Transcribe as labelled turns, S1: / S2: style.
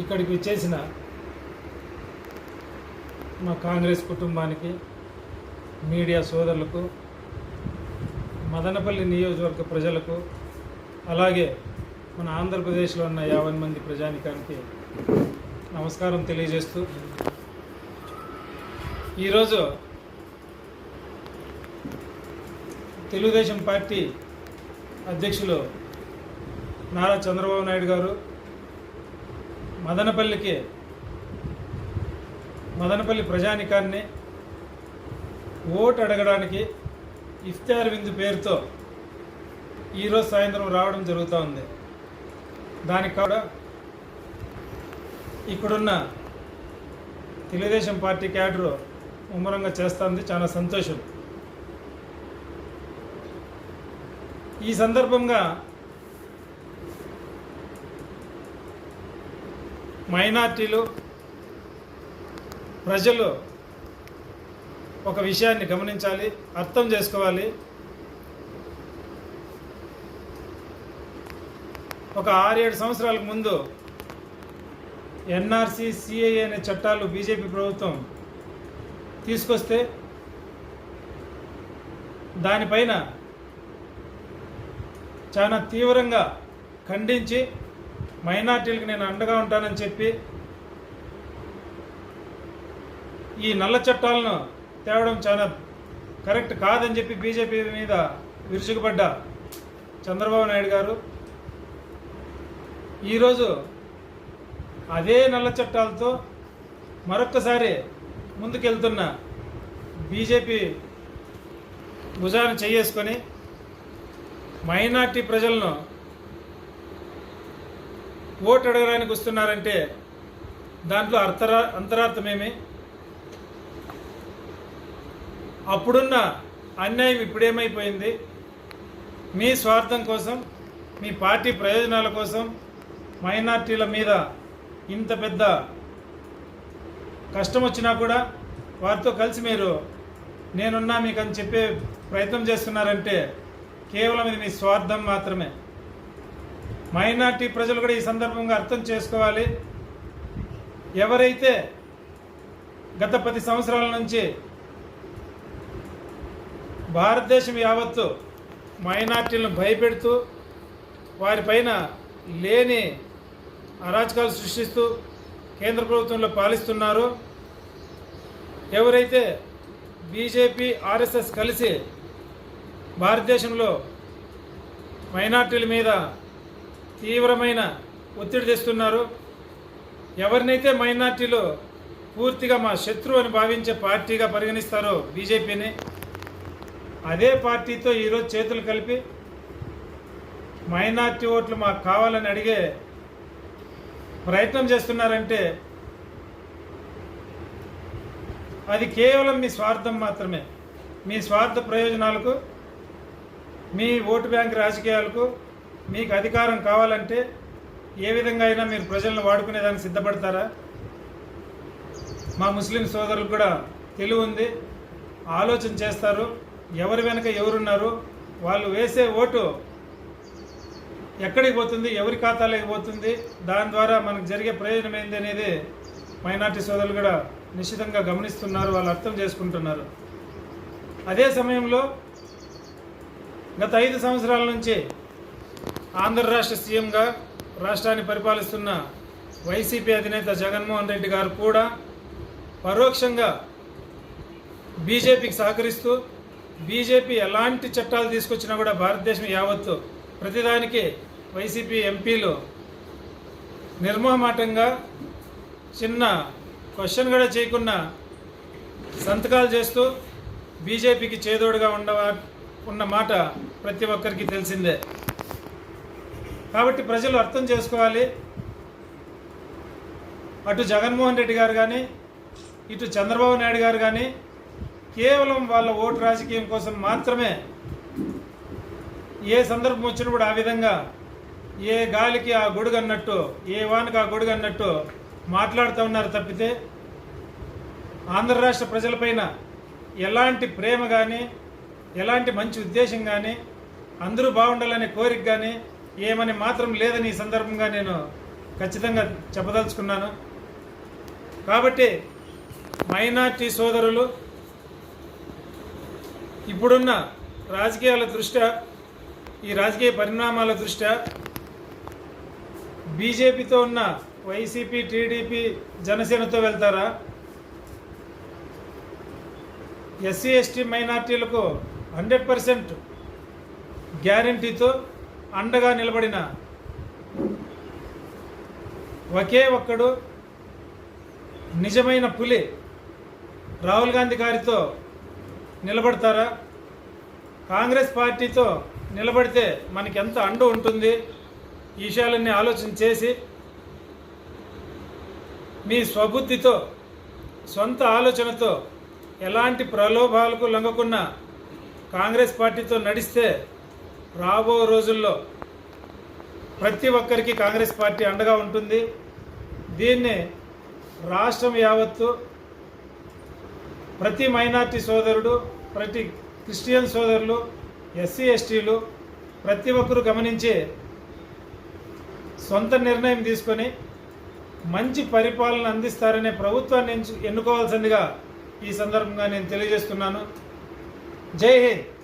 S1: ఇక్కడికి చేసిన మా కాంగ్రెస్ కుటుంబానికి మీడియా సోదరులకు మదనపల్లి నియోజకవర్గ ప్రజలకు అలాగే మన ఆంధ్రప్రదేశ్లో ఉన్న యాభై మంది ప్రజానికానికి నమస్కారం తెలియజేస్తూ ఈరోజు తెలుగుదేశం పార్టీ అధ్యక్షులు నారా చంద్రబాబు నాయుడు గారు మదనపల్లికి మదనపల్లి ప్రజానికాన్ని ఓటు అడగడానికి ఇఫ్తార్ విందు పేరుతో ఈరోజు సాయంత్రం రావడం జరుగుతూ ఉంది. దానికి కూడా ఇక్కడున్న తెలుగుదేశం పార్టీ క్యాడరు ముమ్మరంగా చేస్తుంది చాలా సంతోషం. ఈ సందర్భంగా మైనార్టీలు ప్రజలు ఒక విషయాన్ని గమనించాలి అర్థం చేసుకోవాలి. ఒక ఆరేడు సంవత్సరాలకు ముందు ఎన్ఆర్సి సిఐఏ అనే చట్టాలు బీజేపీ ప్రభుత్వం తీసుకొస్తే దానిపైన చాలా తీవ్రంగా ఖండించి మైనార్టీలకు నేను అండగా ఉంటానని చెప్పి ఈ నల్ల చట్టాలను తేవడం చాలా కరెక్ట్ కాదని చెప్పి బీజేపీ మీద విరుచుకుపడ్డ చంద్రబాబు నాయుడు గారు. ఈరోజు అదే నల్ల చట్టాలతో మరొక్కసారి ముందుకెళ్తున్న బీజేపీ భుజాన్ని చేసుకొని మైనార్టీ ప్రజలను ఓటు అడగడానికి వస్తున్నారంటే దాంట్లో అర్థరా అంతరార్థమేమి? అప్పుడున్న అన్యాయం ఇప్పుడేమైపోయింది? మీ స్వార్థం కోసం మీ పార్టీ ప్రయోజనాల కోసం మైనార్టీల మీద ఇంత పెద్ద కష్టం వచ్చినా కూడా వారితో కలిసి మీరు నేనున్నా మీకు అని చెప్పే ప్రయత్నం చేస్తున్నారంటే కేవలం ఇది మీ స్వార్థం మాత్రమే. మైనార్టీ ప్రజలు కూడా ఈ సందర్భంగా అర్థం చేసుకోవాలి. ఎవరైతే గత పది సంవత్సరాల నుంచి భారతదేశం యావత్తు మైనార్టీలను భయపెడుతూ వారిపైన లేని అరాచకాలు సృష్టిస్తూ కేంద్ర ప్రభుత్వంలో పాలిస్తున్నారో. ఎవరైతే బీజేపీ ఆర్ఎస్ఎస్ కలిసి భారతదేశంలో మైనార్టీల మీద తీవ్రమైన ఒత్తిడి తెస్తున్నారు. ఎవరినైతే మైనార్టీలు పూర్తిగా మా శత్రువు అని భావించే పార్టీగా పరిగణిస్తారో బీజేపీని అదే పార్టీతో ఈరోజు చేతులు కలిపి మైనార్టీ ఓట్లు మాకు కావాలని అడిగే ప్రయత్నం చేస్తున్నారంటే అది కేవలం మీ స్వార్థం మాత్రమే. మీ స్వార్థ ప్రయోజనాలకు మీ ఓటు బ్యాంక్ రాజకీయాలకు మీకు అధికారం కావాలంటే ఏ విధంగా అయినా మీరు ప్రజలను వాడుకునేదానికి సిద్ధపడతారా? మా ముస్లిం సోదరులకు కూడా తెలివి ఉంది ఆలోచన చేస్తారు. ఎవరి వెనక ఎవరున్నారు? వాళ్ళు వేసే ఓటు ఎక్కడికి పోతుంది? ఎవరి ఖాతాలోకి పోతుంది? దాని ద్వారా మనకు జరిగే ప్రయోజనం ఏంది అనేది మైనార్టీ సోదరులు కూడా నిశ్చితంగా గమనిస్తున్నారు వాళ్ళు అర్థం చేసుకుంటున్నారు. అదే సమయంలో గత ఐదు సంవత్సరాల నుంచి ఆంధ్ర రాష్ట్ర సీఎంగా రాష్ట్రాన్ని పరిపాలిస్తున్న వైసీపీ అధినేత జగన్మోహన్ రెడ్డి గారు కూడా పరోక్షంగా బీజేపీకి సహకరిస్తూ బీజేపీ ఎలాంటి చట్టాలు తీసుకొచ్చినా కూడా భారతదేశం యావత్తు ప్రతిదానికి వైసీపీ ఎంపీలు నిర్మోహమాటంగా చిన్న క్వశ్చన్ కూడా చేయకుండా సంతకాలు చేస్తూ బీజేపీకి చేదోడుగా ఉండవా ఉన్న మాట ప్రతి ఒక్కరికి తెలిసిందే. కాబట్టి ప్రజలు అర్థం చేసుకోవాలి. అటు జగన్మోహన్ రెడ్డి గారు కానీ ఇటు చంద్రబాబు నాయుడు గారు కానీ కేవలం వాళ్ళ ఓటు రాజకీయం కోసం మాత్రమే ఏ సందర్భం వచ్చినప్పుడు ఆ విధంగా ఏ గాలికి ఆ గొడుగు అన్నట్టు ఏ వానికి ఆ గొడుగు అన్నట్టు మాట్లాడుతూ ఉన్నారు తప్పితే ఆంధ్ర రాష్ట్ర ప్రజలపైన ఎలాంటి ప్రేమ కానీ ఎలాంటి మంచి ఉద్దేశం కానీ అందరూ బాగుండాలనే కోరిక కానీ ఏమని మాత్రం లేదని ఈ సందర్భంగా నేను ఖచ్చితంగా చెప్పదలుచుకున్నాను. కాబట్టి మైనార్టీ సోదరులు ఇప్పుడున్న రాజకీయాల దృష్ట్యా ఈ రాజకీయ పరిణామాల దృష్ట్యా బీజేపీతో ఉన్న వైసీపీ టీడీపీ జనసేనతో వెళ్తారా? ఎస్సీ ఎస్టీ మైనార్టీలకు హండ్రెడ్ పర్సెంట్ గ్యారంటీతో అండగా నిలబడిన ఒకే ఒక్కడు నిజమైన పులి రాహుల్ గాంధీ గారితో నిలబడతారా? కాంగ్రెస్ పార్టీతో నిలబడితే మనకి ఎంత అండ ఉంటుంది? ఈ విషయాలన్నీ ఆలోచన చేసి మీ స్వబుద్ధితో సొంత ఆలోచనతో ఎలాంటి ప్రలోభాలకు లొంగకున్న కాంగ్రెస్ పార్టీతో నడిస్తే రాబో రోజుల్లో ప్రతి ఒక్కరికి కాంగ్రెస్ పార్టీ అండగా ఉంటుంది. దీన్ని రాష్ట్రం యావత్తు ప్రతి మైనార్టీ సోదరుడు ప్రతి క్రిస్టియన్ సోదరులు ఎస్సీ ఎస్టీలు ప్రతి ఒక్కరూ గమనించి సొంత నిర్ణయం తీసుకొని మంచి పరిపాలన అందిస్తారనే ప్రభుత్వాన్ని ఎన్నుకోవాల్సిందిగా ఈ సందర్భంగా నేను తెలియజేస్తున్నాను. జై హింద్!